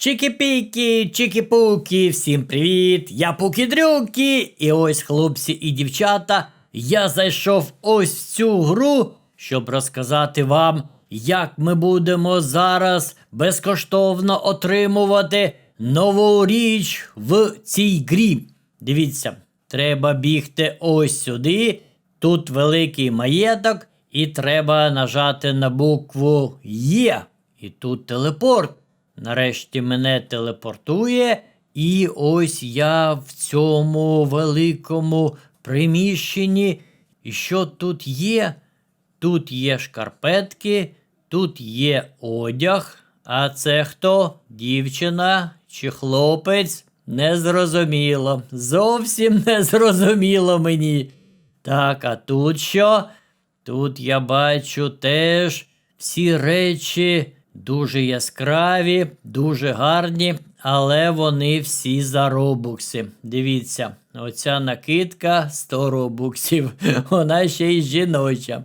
Чики-піки, чики-пуки, всім привіт! Я Пуки-дрюки, і ось хлопці і дівчата. Я зайшов ось в цю гру, щоб розказати вам, як ми будемо зараз безкоштовно отримувати нову річ в цій грі. Дивіться, треба бігти ось сюди. Тут великий маєток, і треба нажати на букву Є. І тут телепорт. Нарешті мене телепортує, і ось я в цьому великому приміщенні. І що тут є? Тут є шкарпетки, тут є одяг. А це хто? Дівчина чи хлопець? Незрозуміло. Зовсім незрозуміло мені. Так, а тут що? Тут я бачу теж всі речі дуже яскраві, дуже гарні, але вони всі за робукси. Дивіться, оця накидка 100 робуксів, вона ще й жіноча.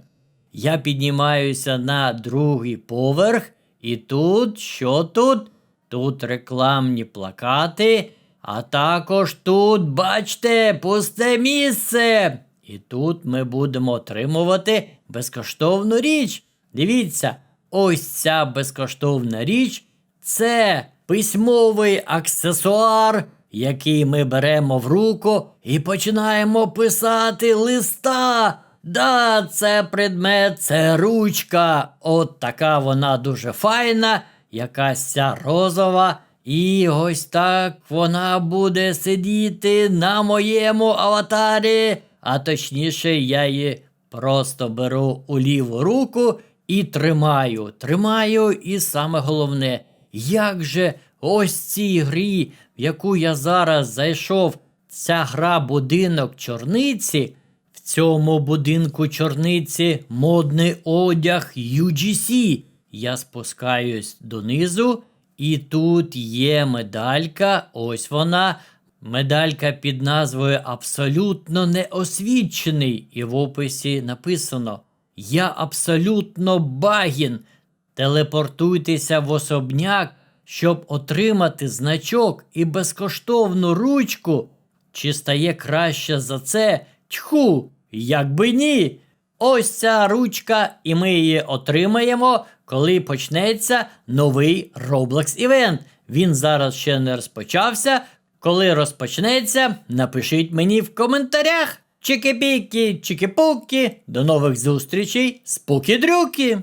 Я піднімаюся на другий поверх, і тут що тут? Тут рекламні плакати, а також тут, бачте, пусте місце. І тут ми будемо отримувати безкоштовну річ. Дивіться, ось ця безкоштовна річ це письмовий аксесуар, який ми беремо в руку і починаємо писати листа. Да, це предмет, це ручка. От така вона дуже файна, якась ця розова. І ось так вона буде сидіти на моєму аватарі. А точніше, я її просто беру у ліву руку і тримаю. Тримаю, і саме головне, як же ось цій грі, в яку я зараз зайшов, ця гра будинок чорниці. В цьому будинку чорниці модний одяг UGC. Я спускаюсь донизу, і тут є медалька. Ось вона. Медалька під назвою Абсолютно неосвічений. І в описі написано: Я абсолютно багін. Телепортуйтеся в особняк, щоб отримати значок і безкоштовну ручку. Чи стає краще за це? Тьху, як би ні. Ось ця ручка, і ми її отримаємо, коли почнеться новий Roblox івент. Він зараз ще не розпочався. Коли розпочнеться, напишіть мені в коментарях. Чики-піки, чики-пуки. До нових зустрічей, спокі-дрюки!